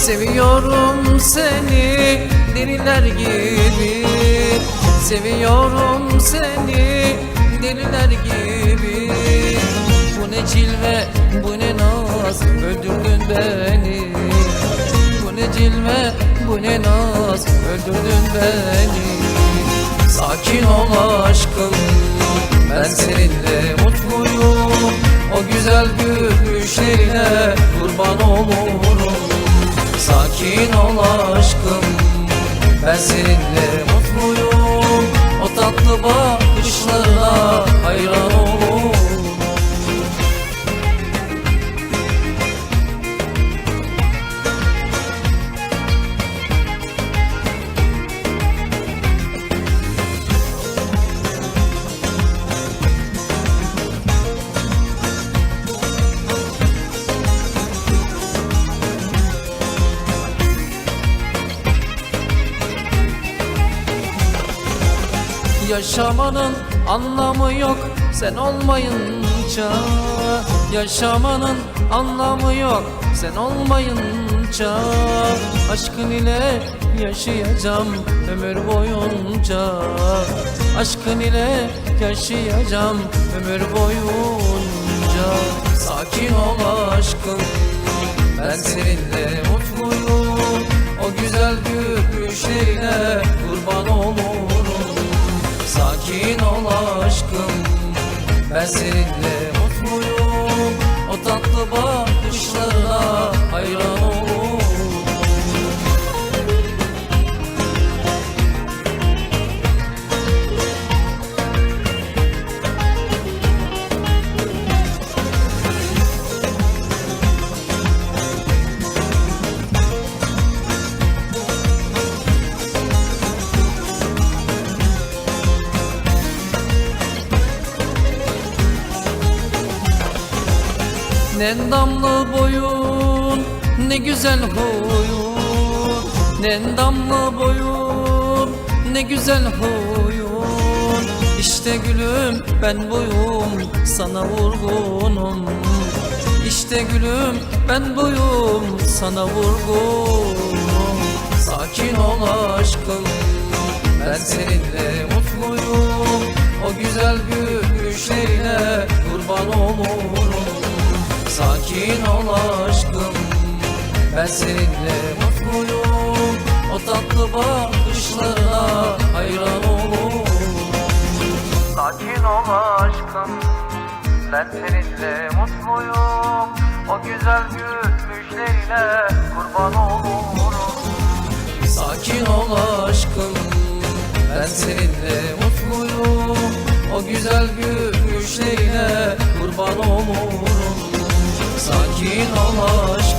Seviyorum seni deliler gibi. Seviyorum seni deliler gibi. Bu ne cilve bu ne naz öldürdün beni. Bu ne cilve bu ne naz öldürdün beni. Sakin ol aşkım ben seninle seninle Yaşamanın anlamı yok. Sen olmayınca Yaşamanın anlamı yok. Sen olmayınca Aşkın ile yaşayacağım ömür boyunca. Aşkın ile yaşayacağım ömür boyunca. Sakin ol aşkım ben seninle mutluyum. O güzel gülüşlerine kurban olurum Sakin ol aşkım Ben seninle mutluyum O tatlı bakışlarına Ne damlı boyun ne güzel huyun. Ne damlı boyun ne güzel huyun. İşte gülüm ben buyum sana vurgunum. İşte gülüm ben buyum sana vurgunum. Sakin ol aşkım ben seninle mutluyum. O güzel gülüşlerine kurban olurum Sakin ol aşkım Ben seninle mutluyum. O tatlı bakışlarına hayran olurum. Sakin ol aşkım Ben seninle mutluyum. O güzel gülüşlerine kurban olurum. Sakin ol aşkım Ben seninle mutluyum. O güzel gülüşlerine kurban olurum Sakin ol aşkım